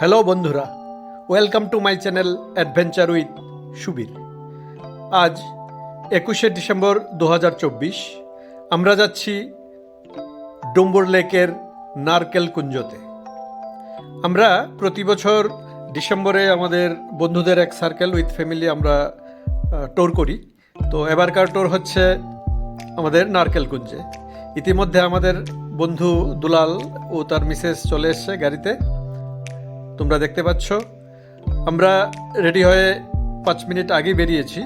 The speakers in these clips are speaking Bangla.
হ্যালো বন্ধুরা। Welcome to my channel adventure with Subir আজ একুশে ডিসেম্বর দু হাজার চব্বিশ, আমরা যাচ্ছি ডুম্বুর লেকের নারকেল কুঞ্জতে। আমরা প্রতি বছর ডিসেম্বরে আমাদের বন্ধুদের এক সার্কেল উইথ ফ্যামিলি আমরা টোর করি। তো এবারকার টোর হচ্ছে আমাদের নারকেল কুঞ্জে। ইতিমধ্যে আমাদের বন্ধু দুলাল ও তার মিসেস চলে এসছে গাড়িতে। তোমরা দেখতে পাচ্ছ। আমরা রেডি হয়ে পাঁচ মিনিট আগেই বেরিয়েছি।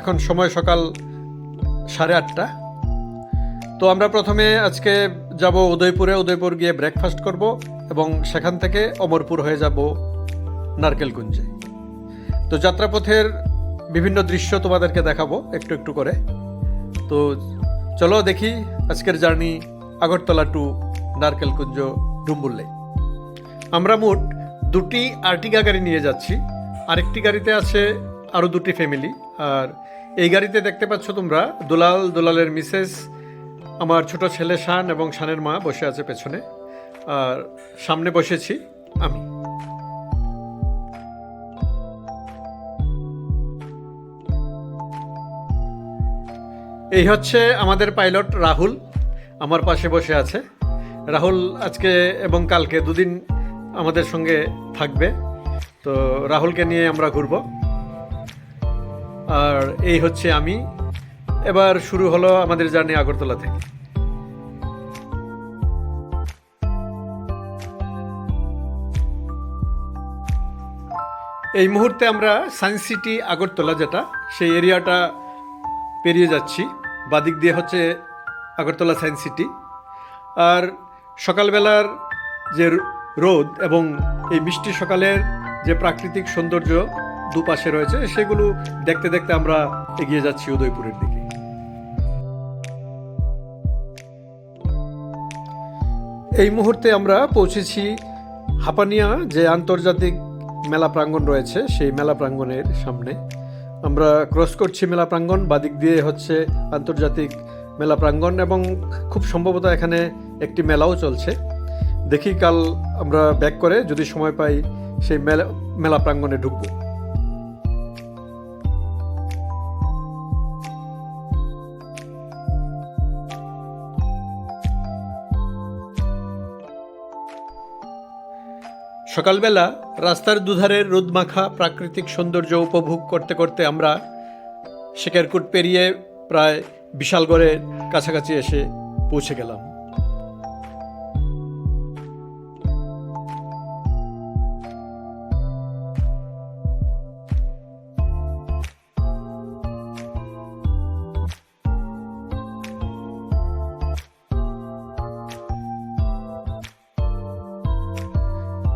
এখন সময় সকাল সাড়ে আটটা। তো আমরা প্রথমে আজকে যাব উদয়পুরে। উদয়পুর গিয়ে ব্রেকফাস্ট করব এবং সেখান থেকে অমরপুর হয়ে যাব নারকেলকুঞ্জে তো যাত্রাপথের বিভিন্ন দৃশ্য তোমাদেরকে দেখাবো একটু একটু করে। তো চলো দেখি আজকের জার্নি আগরতলা টু নারকেলকুঞ্জ ডুম্বুল্লে আমরা মোট দুটি আর্টিগা গাড়ি নিয়ে যাচ্ছি। আরেকটি গাড়িতে আছে আরও দুটি ফ্যামিলি আর এই গাড়িতে দেখতে পাচ্ছ তোমরা, দুলাল, দুলালের মিসেস আমার ছোট ছেলে শান এবং শানের মা বসে আছে পেছনে। আর সামনে বসেছি আমি। এই হচ্ছে আমাদের পাইলট রাহুল, আমার পাশে বসে আছে। রাহুল, আজকে এবং কালকে দুদিন আমাদের সঙ্গে থাকবে। তো রাহুলকে নিয়ে আমরা ঘুরব। আর এই হচ্ছে আমি। এবার শুরু হলো আমাদের জার্নি আগরতলা থেকে। এই মুহূর্তে আমরা সায়েন্স সিটি আগরতলা যেটা, সেই এরিয়াটা পেরিয়ে যাচ্ছি। বাদিক দিয়ে হচ্ছে আগরতলা সায়েন্স সিটি। আর সকালবেলার যে রোদ এবং এই মিষ্টি সকালের যে প্রাকৃতিক সৌন্দর্য দুপাশে রয়েছে, সেগুলো দেখতে দেখতে আমরা এগিয়ে যাচ্ছি উদয়পুরের দিকে। এই মুহূর্তে আমরা পৌঁছেছি হাপানিয়া, যে আন্তর্জাতিক মেলা প্রাঙ্গণ রয়েছে, সেই মেলা প্রাঙ্গণের সামনে। আমরা ক্রস করছি মেলা প্রাঙ্গণ, বাদিক দিয়ে হচ্ছে আন্তর্জাতিক মেলা প্রাঙ্গণ এবং খুব সম্ভবত এখানে একটি মেলাও চলছে। দেখি কাল আমরা ব্যাক করে যদি সময় পাই সেই মেলা মেলা প্রাঙ্গণে ঢুকবো। সকালবেলা রাস্তার দুধারের রোদমাখা প্রাকৃতিক সৌন্দর্য উপভোগ করতে করতে আমরা শেখেরকুট পেরিয়ে প্রায় বিশালগড়ের কাছাকাছি এসে পৌঁছে গেলাম।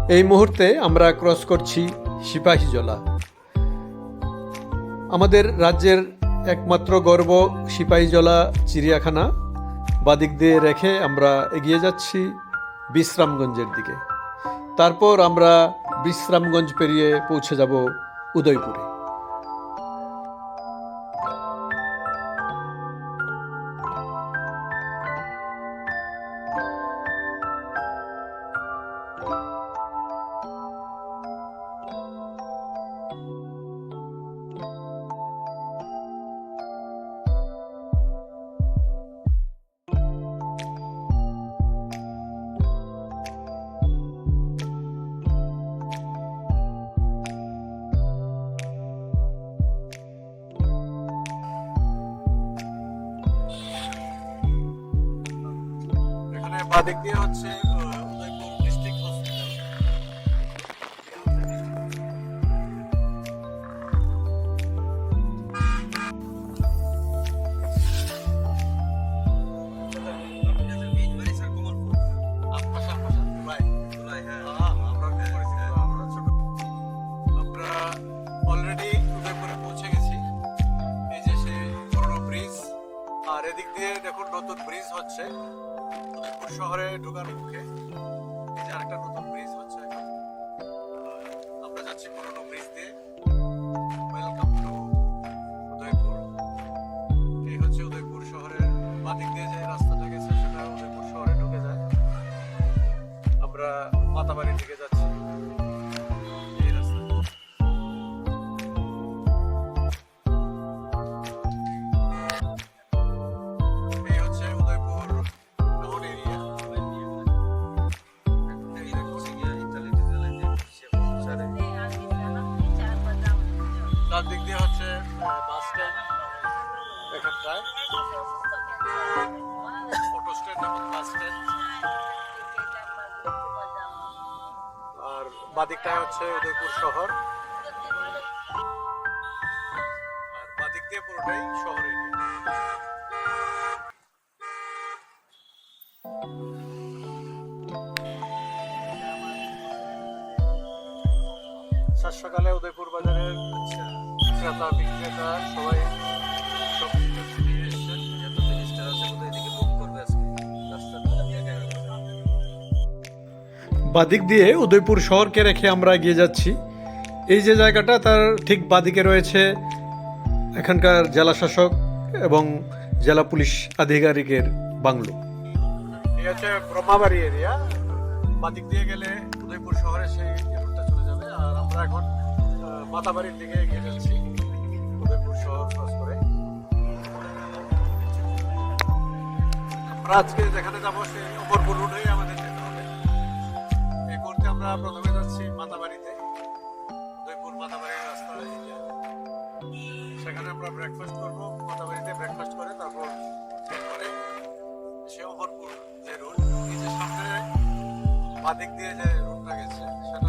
এই মুহূর্তে আমরা ক্রস করছি সিপাহীজলা আমাদের রাজ্যের একমাত্র গর্ব সিপাহীজলা চিড়িয়াখানা। বাদিক দিয়ে রেখে আমরা এগিয়ে যাচ্ছি বিশ্রামগঞ্জের দিকে। তারপর আমরা বিশ্রামগঞ্জ পেরিয়ে পৌঁছে যাব উদয়পুরে। এখানে বাদিক দিয়ে হচ্ছে বাদিকটায় হচ্ছে উদয়পুর শহর। বাদিক দিয়ে পুরোটাই শহর সকালে উদয়পুর বাজারের ক্রেতা বিক্রেতা সবাই বাদিক দিয়ে উদয়পুর শহরকে রেখে আমরা এগিয়ে যাচ্ছি। এই যে জায়গাটা, তার ঠিক বাদিকে রয়েছে এখানকার জেলা শাসক এবং জেলা পুলিশ আধিকারিকের বাংলো। ব্রহ্মাবাড়ি এরিয়া দিয়ে গেলে উদয়পুর শহরে চলে যাবে। আর আমরা এখন মাতাবাড়ির দিকে উদয়পুর শহর করে। আমরা আজকে যেখানে যাব, সেই অমরপুর রোডেই আমাদের আমরা প্রথমে যাচ্ছি মাতাবাড়িতে, উদয়পুর মাতাবাড়ির রাস্তা সেখানে আমরা ব্রেকফাস্ট করব, মাতাবাড়িতে ব্রেকফাস্ট করে, তারপর করে সে অমরপুর যে রুট এই যে সামনে বাদিক দিয়ে যে রুটটা গেছে, সেটা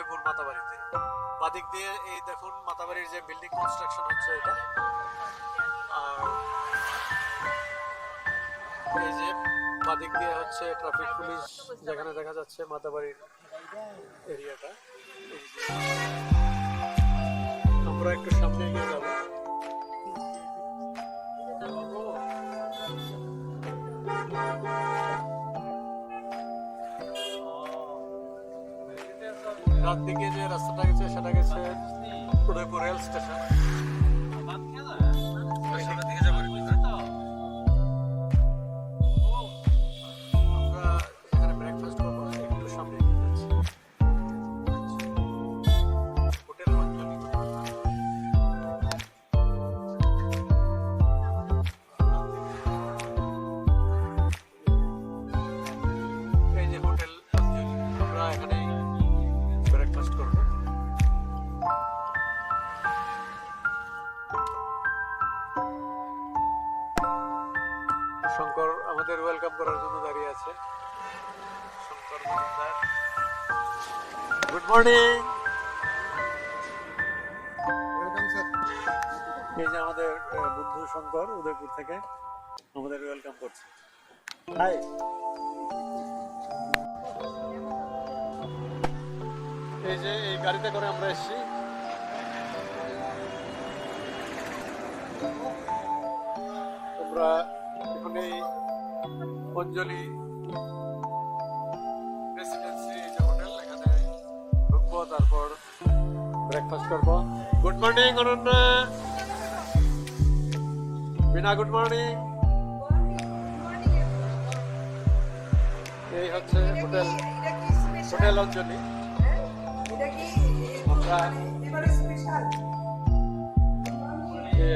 উদয়পুর মাতাবাড়িতে। বাদিক দিয়ে এই দেখুন মাতাবাড়ির যে বিল্ডিং কনস্ট্রাকশন হচ্ছে এটা। আর এই যে বাদিক দিয়ে হচ্ছে ট্রাফিক পুলিশ যেখানে দেখা যাচ্ছে মাতাবাড়ির এরিয়াটা আমরা একটু সামনে এগিয়ে যাব। রাত দিকে যে রাস্তাটা গেছে সেটা গেছে Udaipur rail station. Good morning এই যে আমাদের বুদ্ধু শঙ্কর উদয়পুর থেকে আমাদের ওয়েলকাম করছে। হাই এই যে এই গাড়িতে করে আমরা এসেছি। আমরা এখন এই অঞ্জলি ব্রেকফাস্ট করব। Good morning Ananya Bina good morning এই হচ্ছে হোটেল হোটেল অঞ্জলি। আমরা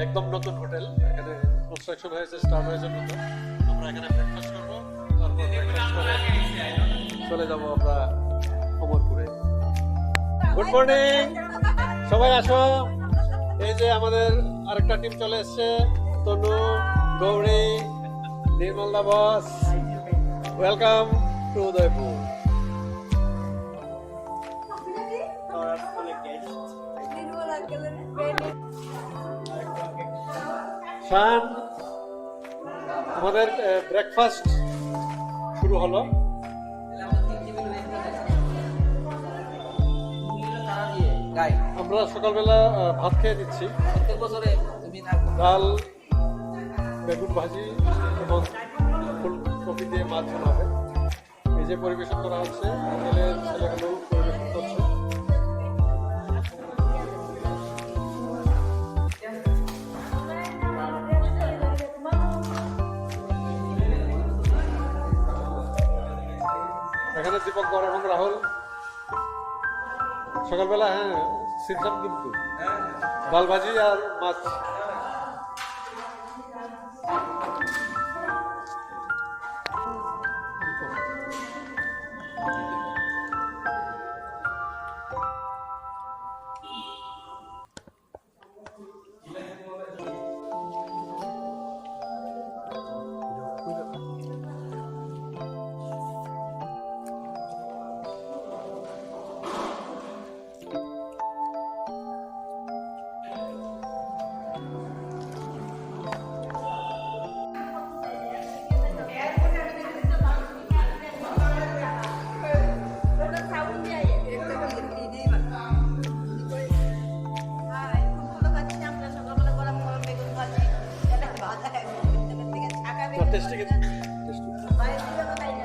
একদম নতুন হোটেল, এখানে কনস্ট্রাকশন হয়েছে স্টার্ট হয়েছে নতুন। আমরা এখানে ব্রেকফাস্ট করব চলে যাব আমরা অমরপুরে। গুড মর্নিং সবাই আসো। এই যে আমাদের আরেকটা টিম চলে এসছে, তনু, গৌরী, নির্মলদা বস ওয়েলকাম টু উদয়পুর। আমাদের ব্রেকফাস্ট শুরু হলো। আমরা সকালবেলা ভাত খেয়ে দিচ্ছি প্রত্যেক বছরে তুমি ডাল বেগুন ভাজি এবং ফুলকপি দিয়ে মাছ হবে এই যে পরিবেশন করা হচ্ছে বিকেলে ছেলেগুলো পরিবেশন করছে। এখানে দীপক এবং রাহুল। সকালবেলা হ্যাঁ সিরসাম কিন্তু। ডাল ভাজি আর মাছ।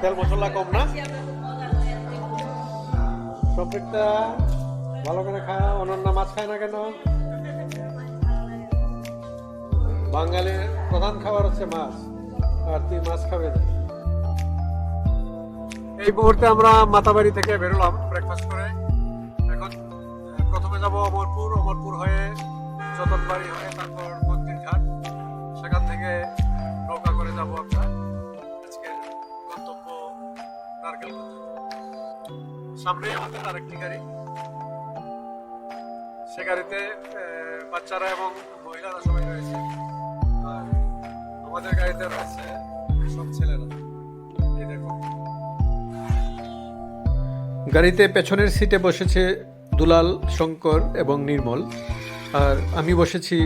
তেল মশলা কম না। সবটা ভালো করে খায় অনন্য মাছ খায় না কেন? বাঙালির প্রধান খাবার হচ্ছে মাছ, আর তুই মাছ খাবে এই মুহূর্তে আমরা মাতাবাড়ি থেকে বেরোলাম ব্রেকফাস্ট করে। এখন, প্রথমে যাব অমরপুর। অমরপুর হয়ে যতনবাড়ি হয়ে তারপর মন্দির ঘাট সেখান থেকে নৌকা করে যাব আমরা। আমাদের আরেকটি গাড়ি। সে গাড়িতে বাচ্চারা এবং মহিলারা সবাই রয়েছে। আর আমাদের গাড়িতে রয়েছে সব ছেলেরা। এই দেখুন। গাড়িতে পেছনের সিটে বসেছে দুলাল, শঙ্কর এবং নির্মল। আর আমি বসেছি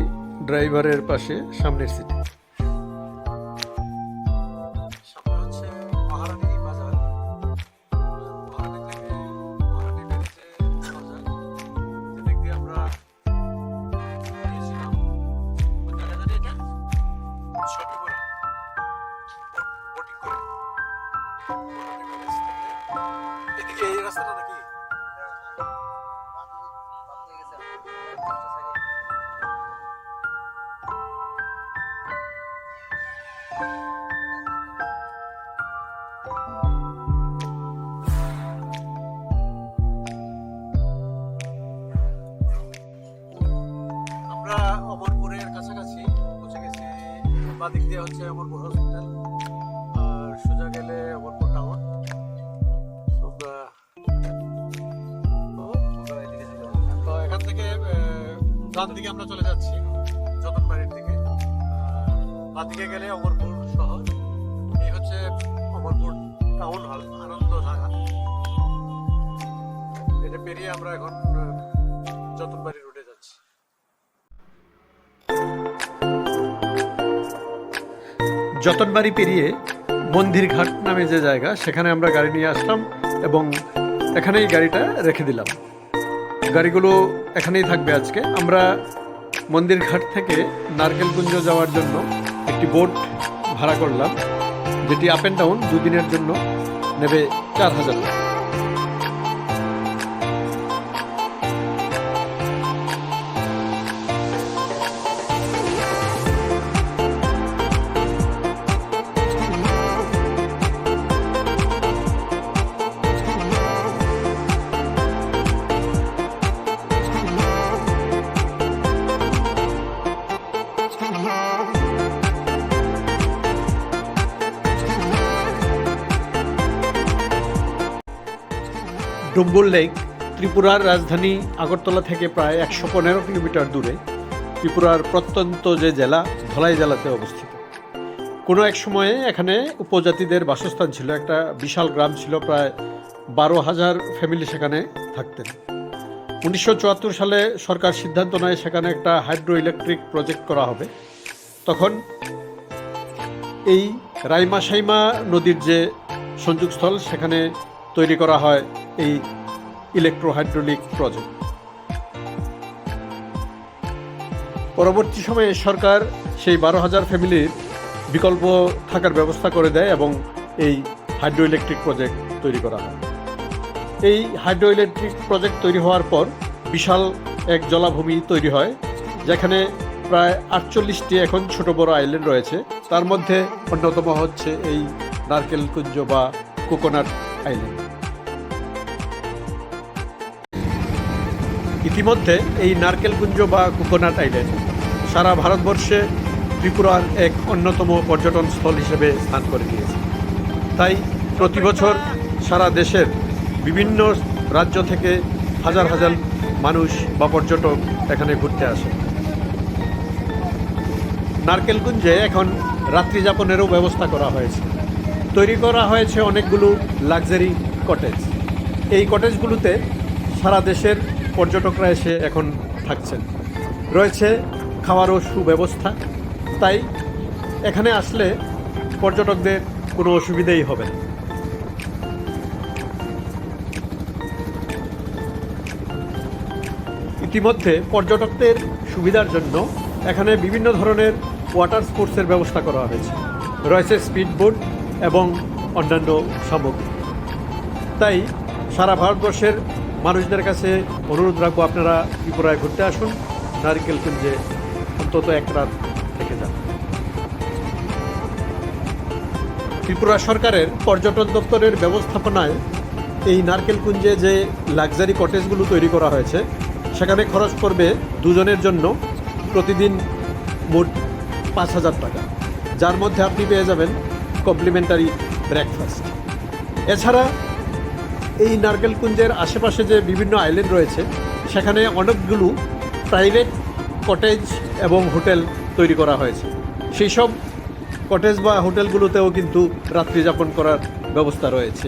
ড্রাইভারের পাশে, সামনের সিটে। দিয়ে হচ্ছে অমরপুর হসপিটাল আর সোজা গেলে অমরপুর টাউন তো এখান থেকে ডান দিকে আমরা চলে যাচ্ছি যতনবাড়ির দিকে। বাঁ দিকে গেলে অমরপুর শহর। এই হচ্ছে অমরপুর টাউন হল আনন্দ ঢাকা এটা পেরিয়ে আমরা এখন আহ, যতনবাড়ি যতনবাড়ি পেরিয়ে মন্দির ঘাট নামে যে জায়গা, সেখানে আমরা গাড়ি নিয়ে আসলাম এবং এখানেই গাড়িটা রেখে দিলাম। গাড়িগুলো এখানেই থাকবে আজকে। আমরা মন্দির ঘাট থেকে নারকেলকুঞ্জ যাওয়ার জন্য একটি বোট ভাড়া করলাম, যেটি আপ অ্যান্ড ডাউন দুদিনের জন্য নেবে চার হাজার টাকা। ডুম্বুর লেক, ত্রিপুরার রাজধানী আগরতলা থেকে প্রায় একশো পনেরো কিলোমিটার দূরে, ত্রিপুরার প্রত্যন্ত যে জেলা, ধলাই জেলাতে অবস্থিত। কোনো এক সময়ে এখানে উপজাতিদের বাসস্থান ছিল, একটা বিশাল গ্রাম ছিল, প্রায় বারো হাজার ফ্যামিলি সেখানে থাকতেন। উনিশশো চুয়াত্তর সালে সরকার সিদ্ধান্ত নেয়, সেখানে একটা হাইড্রো ইলেকট্রিক প্রজেক্ট করা হবে। তখন এই রাইমা সাইমা নদীর যে সংযোগস্থল, সেখানে তৈরি করা হয় এই ইলেকট্রো হাইড্রোলিক প্রজেক্ট। পরবর্তী সময়ে সরকার সেই বারো হাজার ফ্যামিলির বিকল্প থাকার ব্যবস্থা করে দেয় এবং এই হাইড্রো ইলেকট্রিক প্রজেক্ট তৈরি করা হয়। এই হাইড্রো ইলেকট্রিক প্রজেক্ট তৈরি হওয়ার পর বিশাল এক জলাভূমি তৈরি হয়, যেখানে প্রায় আটচল্লিশটি এখন ছোট বড় আইল্যান্ড রয়েছে। তার মধ্যে অন্যতম হচ্ছে এই নারকেল কুঞ্জ বা কোকোনাট আইল্যান্ড। ইতিমধ্যে এই নারকেলকুঞ্জ বা কোকোনাট আইল্যান্ড সারা ভারতবর্ষে ত্রিপুরার এক অন্যতম পর্যটন স্থল হিসেবে স্থান করে নিয়েছে তাই প্রতি বছর সারা দেশের বিভিন্ন রাজ্য থেকে হাজার হাজার মানুষ বা পর্যটক এখানে ঘুরতে আসে। নারকেলকুঞ্জে এখন রাত্রি যাপনেরও ব্যবস্থা করা হয়েছে। তৈরি করা হয়েছে অনেকগুলো লাক্সারি কটেজ। এই কটেজগুলোতে সারা দেশের পর্যটকরা এসে এখন থাকছেন। রয়েছে খাওয়ারও সুব্যবস্থা, তাই এখানে আসলে পর্যটকদের কোনো অসুবিধেই হবে না। ইতিমধ্যে পর্যটকদের সুবিধার জন্য এখানে বিভিন্ন ধরনের ওয়াটার স্পোর্টসের ব্যবস্থা করা হয়েছে। রয়েছে স্পিড বোট এবং অন্যান্য সামগ্রী। তাই সারা ভারতবর্ষের মানুষদের কাছে অনুরোধ রাখব আপনারা ত্রিপুরায় ঘুরতে আসুন। নারিকেলকুঞ্জে অন্তত এক রাত থেকে যান। ত্রিপুরা সরকারের পর্যটন দপ্তরের ব্যবস্থাপনায় এই নারকেল কুঞ্জে যে লাক্সারি কটেজগুলো তৈরি করা হয়েছে, সেখানে খরচ পড়বে দুজনের জন্য প্রতিদিন মোট পাঁচ হাজার টাকা। যার মধ্যে আপনি পেয়ে যাবেন কমপ্লিমেন্টারি ব্রেকফাস্ট। এছাড়া এই নারকেলকুঞ্জের আশেপাশে যে বিভিন্ন আইল্যান্ড রয়েছে, সেখানে অনেকগুলো প্রাইভেট কটেজ এবং হোটেল তৈরি করা হয়েছে। সেই সব কটেজ বা হোটেলগুলোতেও কিন্তু রাত্রি যাপন করার ব্যবস্থা রয়েছে,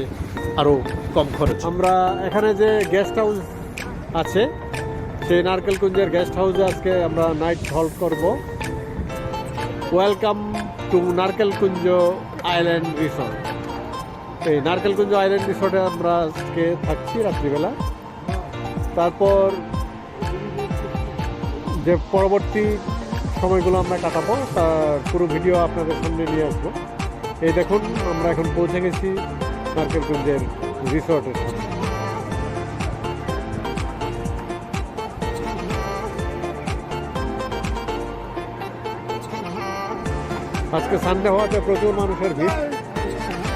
আরও কম খরচ। আমরা এখানে যে গেস্ট হাউস আছে, সেই নারকেলকুঞ্জের গেস্ট হাউসে আজকে আমরা নাইট হল্ট করব। Welcome to Narkelkunja island resort এই নারকেলকুঞ্জ আইল্যান্ড রিসর্টে আমরা আজকে থাকছি রাত্রিবেলা। তারপর যে পরবর্তী সময়গুলো আমরা কাটাবো, তার পুরো ভিডিও আপনাদের সামনে নিয়ে আসব। এই দেখুন, আমরা এখন পৌঁছে গেছি নারকেলকুঞ্জের রিসর্টের সামনে আজকে সানডে হওয়াতে প্রচুর মানুষের ভিড়।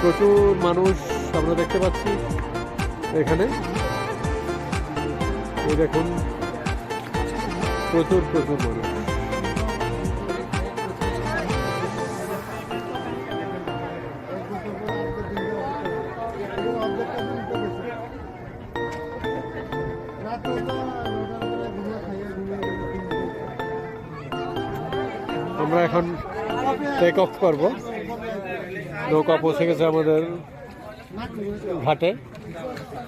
প্রচুর মানুষ আমরা দেখতে পাচ্ছি এখানে। দেখুন, প্রচুর প্রচুর মানুষ। আমরা এখন টেক অফ করব। নৌকা পৌঁছে গেছে আমাদের ঘাটে।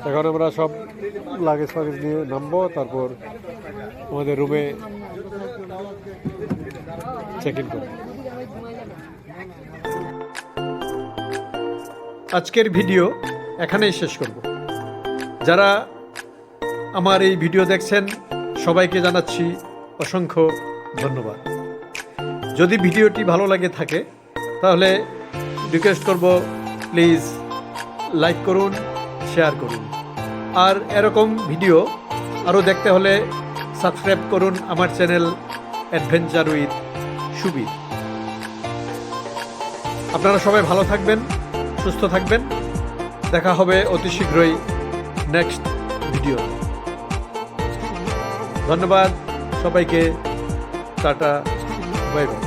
এখন আমরা সব লাগেজ ফাগেজ নিয়ে নামবো, তারপর আমাদের রুমে চেক ইন করব। আজকের ভিডিও এখানেই শেষ করব। যারা আমার এই ভিডিও দেখছেন, সবাইকে জানাচ্ছি অসংখ্য ধন্যবাদ। যদি ভিডিওটি ভালো লাগে থাকে, তাহলে রিকোয়েস্ট করব প্লিজ লাইক করুন শেয়ার করুন। আর এরকম ভিডিও আরও দেখতে হলে সাবস্ক্রাইব করুন আমার চ্যানেল অ্যাডভেঞ্চার উইথ সুবীর আপনারা সবাই ভালো থাকবেন, সুস্থ থাকবেন। দেখা হবে অতি শীঘ্রই নেক্সট ভিডিও ধন্যবাদ সবাইকে, টাটা বাই বাই